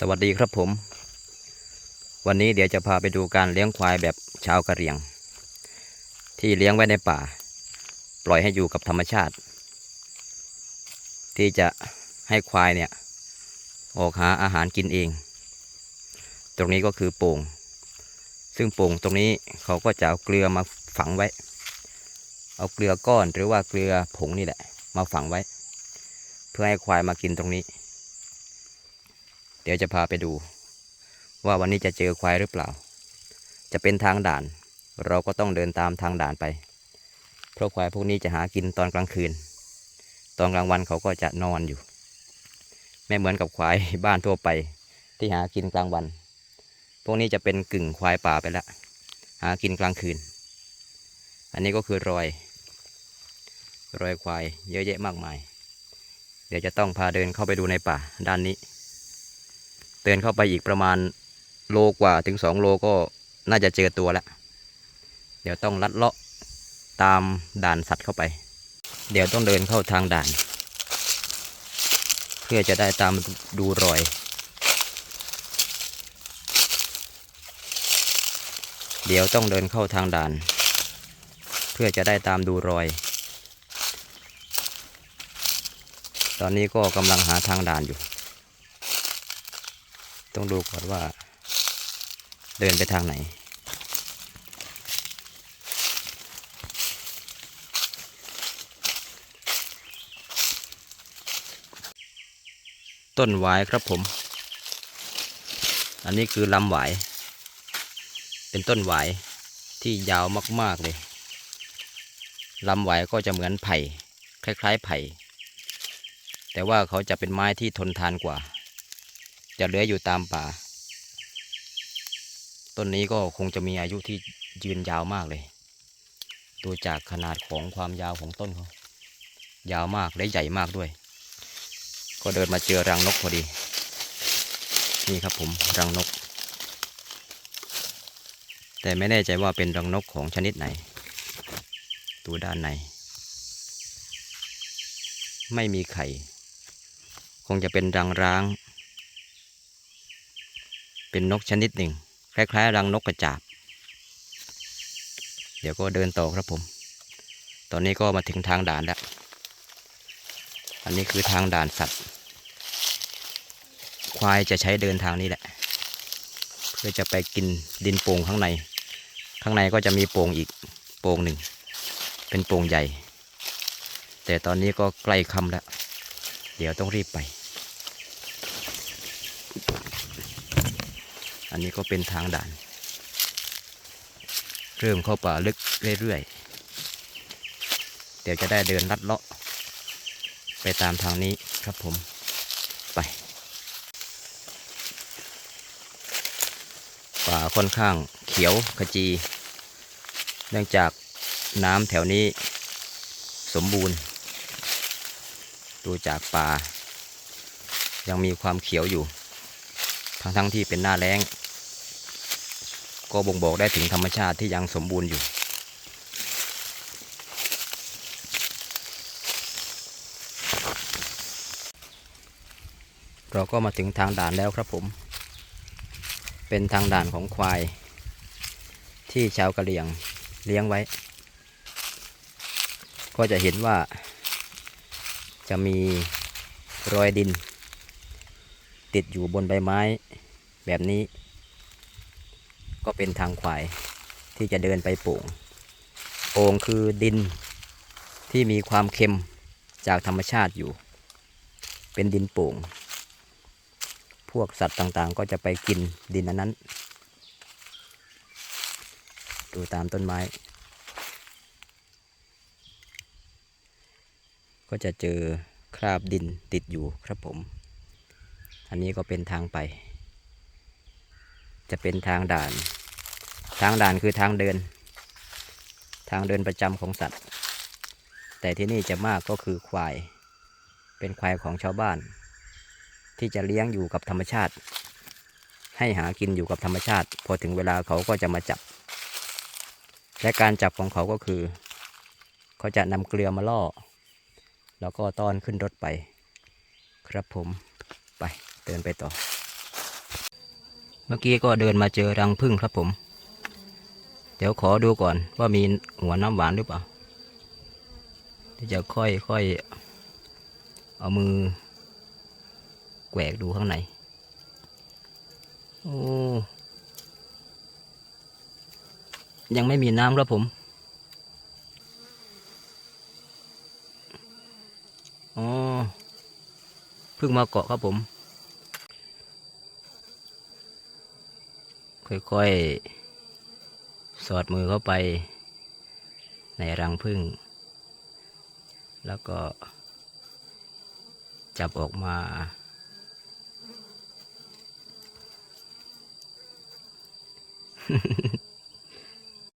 สวัสดีครับผม วันนี้เดี๋ยวจะพาไปดูการเลี้ยงควายแบบชาวกะเหรี่ยง ที่เลี้ยงไว้ในป่า ปล่อยให้อยู่กับธรรมชาติ ที่จะให้ควายเนี่ย ออกหาอาหารกินเอง ตรงนี้ก็คือโป่ง ซึ่งโป่งตรงนี้เขาก็จะเอาเกลือมาฝังไว้ เอาเกลือก้อนหรือว่าเกลือผงนี่แหละ มาฝังไว้ เพื่อให้ควายมากินตรงนี้ เดี๋ยวจะพาไปดู ว่าวันนี้จะเจอควายหรือเปล่า จะเป็นทางด่าน เราก็ต้องเดินตามทางด่านไป เพราะควายพวกนี้จะหากินตอนกลางคืน ตอนกลางวันเขาก็จะนอนอยู่ ไม่เหมือนกับควายบ้านทั่วไป ที่หากินกลางวัน พวกนี้จะเป็นกึ่งควายป่าไปแล้วหากินกลางคืน อันนี้ก็คือรอย รอยควายเยอะแยะมากมาย เดี๋ยวจะต้องพาเดินเข้าไปดูในป่าด้านนี้ เดินเข้าไปอีกประมาณโลกว่าถึงสองโลก็น่าจะเจอตัวแล้ว เดี๋ยวต้องลัดเลาะตามด่านสัตว์เข้าไป เดี๋ยวต้องเดินเข้าทางด่าน เพื่อจะได้ตามดูรอย เดี๋ยวต้องเดินเข้าทางด่าน เพื่อจะได้ตามดูรอย ตอนนี้ก็กำลังหาทางด่านอยู่ ต้องดูก่อนว่า เดินไปทางไหน ต้นหวายครับผม อันนี้คือลำหวาย เป็นต้นหวายที่ยาวมาก ๆ เลยลำหวายก็จะเหมือนไผ่ คล้าย ๆ ไผ่ แต่ว่าเขาจะเป็นไม้ที่ทนทานกว่า จะเลื้อยอยู่ตามป่า ต้นนี้ก็คงจะมีอายุที่ยืนยาวมากเลย ดูจากขนาดของความยาวของต้นเขายาวมากและใหญ่มากด้วย ก็เดินมาเจอรังนกพอดี นี่ครับผมรังนก แต่ไม่แน่ใจว่าเป็นรังนกของชนิดไหนดูด้านในไม่มีไข่ คงจะเป็นรังร้าง เป็นนกชนิดหนึ่ง คล้ายๆรังนกกระจาบ เดี๋ยวก็เดินต่อครับผม ตอนนี้ก็มาถึงทางด่านแล้ว อันนี้คือทางด่านสัตว์ ควายจะใช้เดินทางนี้แหละ เพื่อจะไปกินดินโป่งข้างใน ข้างในก็จะมีโป่งอีกโป่งหนึ่ง เป็นโป่งใหญ่ แต่ตอนนี้ก็ใกล้ค่ำแล้ว เดี๋ยวต้องรีบไป อันนี้ก็เป็นทางด่าน เริ่มเข้าป่าลึกเรื่อยๆ เดี๋ยวจะได้เดินลัดเลาะ ไปตามทางนี้ครับผมไป ป่าค่อนข้างเขียวขจี เนื่องจากน้ำแถวนี้สมบูรณ์ ดูจากป่า ยังมีความเขียวอยู่ ทั้งทั้งๆที่เป็นหน้าแล้ง ก็บ่งบอกได้ถึงธรรมชาติที่ยังสมบูรณ์อยู่ เราก็มาถึงทางด่านแล้วครับผม เป็นทางด่านของควาย ที่ชาวกะเหรี่ยงเลี้ยงไว้ ก็จะเห็นว่า จะมีรอยดิน ติดอยู่บนใบไม้แบบนี้ ก็เป็นทางควายที่จะเดินไปโป่งโป่งคือดินที่มีความเค็มจากธรรมชาติอยู่ เป็นดินโป่ง พวกสัตว์ต่างๆ ก็จะไปกินดินอันนั้น ดูตามต้นไม้ ก็จะเจอคราบดินติดอยู่ครับผม อันนี้ก็เป็นทางไป จะเป็นทางด่าน ทางด่านคือทางเดิน ทางเดินประจำของสัตว์ แต่ที่นี่จะมากก็คือควาย เป็นควายของชาวบ้าน ที่จะเลี้ยงอยู่กับธรรมชาติ ให้หากินอยู่กับธรรมชาติ พอถึงเวลาเขาก็จะมาจับ และการจับของเขาก็คือ เขาจะนำเกลือมาล่อ แล้วก็ต้อนขึ้นรถไป ครับผมไปเดินไปต่อ เมื่อกี้ก็เดินมาเจอรังผึ้งครับผม เดี๋ยวขอดูก่อนว่ามีหัวน้ำหวานหรือเปล่าจะค่อยค่อยเอามือแกวกดูข้างใน โอ้ ยังไม่มีน้ำครับผม อ๋อ เพิ่งมาเกาะครับผม ค่อยๆ สอดมือเข้าไปในรังผึ้งแล้วก็จับออกมา